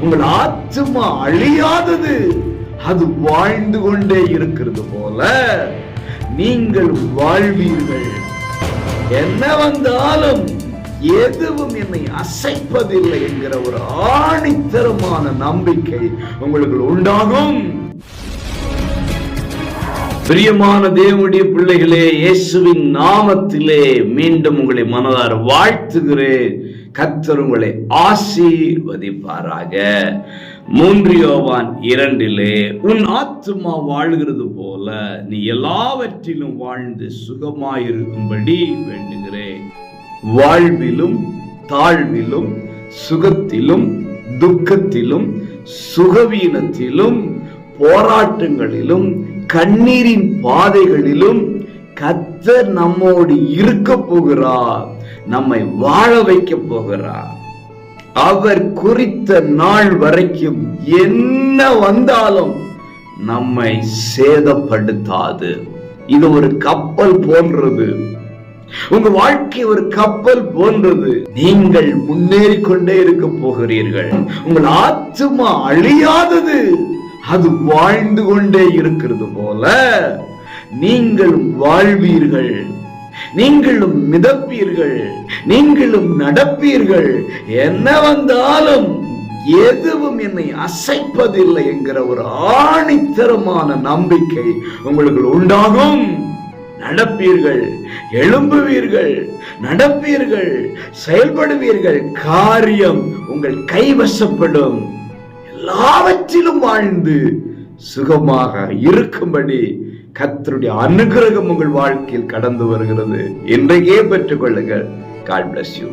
உங்கள் ஆத்மா அழியாதது. அது வாழ்ந்து கொண்டே இருக்கிறது போல நீங்கள் வாழ்வீர்கள். என்ன வந்தாலும் எதுவும் என்னை அசைப்பதில்லை என்கிற ஒரு ஆணித்தரமான நம்பிக்கை உங்களுக்கு உண்டாகும். பிரியமான தேவனுடைய பிள்ளைகளே இயேசுவின் நாமத்திலே மீண்டும் உங்களை மனதார வாழ்த்துகிறேன். கர்த்தர் உங்களை ஆசீர்வதிப்பாராக. மூன்று யோவான் இரண்டிலே உன் ஆத்மா வாழ்கிறது போல நீ எல்லாவற்றிலும் வாழ்ந்து சுகமாயிருக்கும்படி வேண்டுகிறேன். வாழ்விலும் தாழ்விலும் சுகத்திலும் துக்கத்திலும் சுகவீனத்திலும் போராட்டங்களிலும் கண்ணீரின் பாதைகளிலும் கத்தர் நம்மோடு இருக்க போகிறார் நம்மை வாழ வைக்க போகிறார். அவர் குறித்த நாள் வரைக்கும் என்ன வந்தாலும் நம்மை சேதப்படுத்தாது. இது ஒரு கப்பல் போன்றது. உங்க வாழ்க்கை ஒரு கப்பல் போன்றது. நீங்கள் முன்னேறி கொண்டே இருக்க போகிறீர்கள். உங்கள் ஆத்துமா அழியாதது. அது வாழ்ந்து கொண்டே இருக்கிறது போல நீங்களும் வாழ்வீர்கள். நீங்களும் மிதப்பீர்கள். நீங்களும் நடப்பீர்கள். என்ன வந்தாலும் எதுவும் என்னை அசைப்பதில்லை என்கிற ஒரு ஆணித்தரமான நம்பிக்கை உங்களுக்கு உண்டாகும். நடப்பீர்கள் எழும்புவீர்கள் நடப்பீர்கள் செயல்படுவீர்கள். காரியம் உங்கள் கைவசப்படும். எல்லாவற்றிலும் வாழ்ந்து சுகமாக இருக்கும்படி கத்தருடைய அனுகிரகம் உங்கள் வாழ்க்கையில் கடந்து வருகிறது. இன்றைக்கே பெற்றுக்கொள்ளுங்கள். God bless you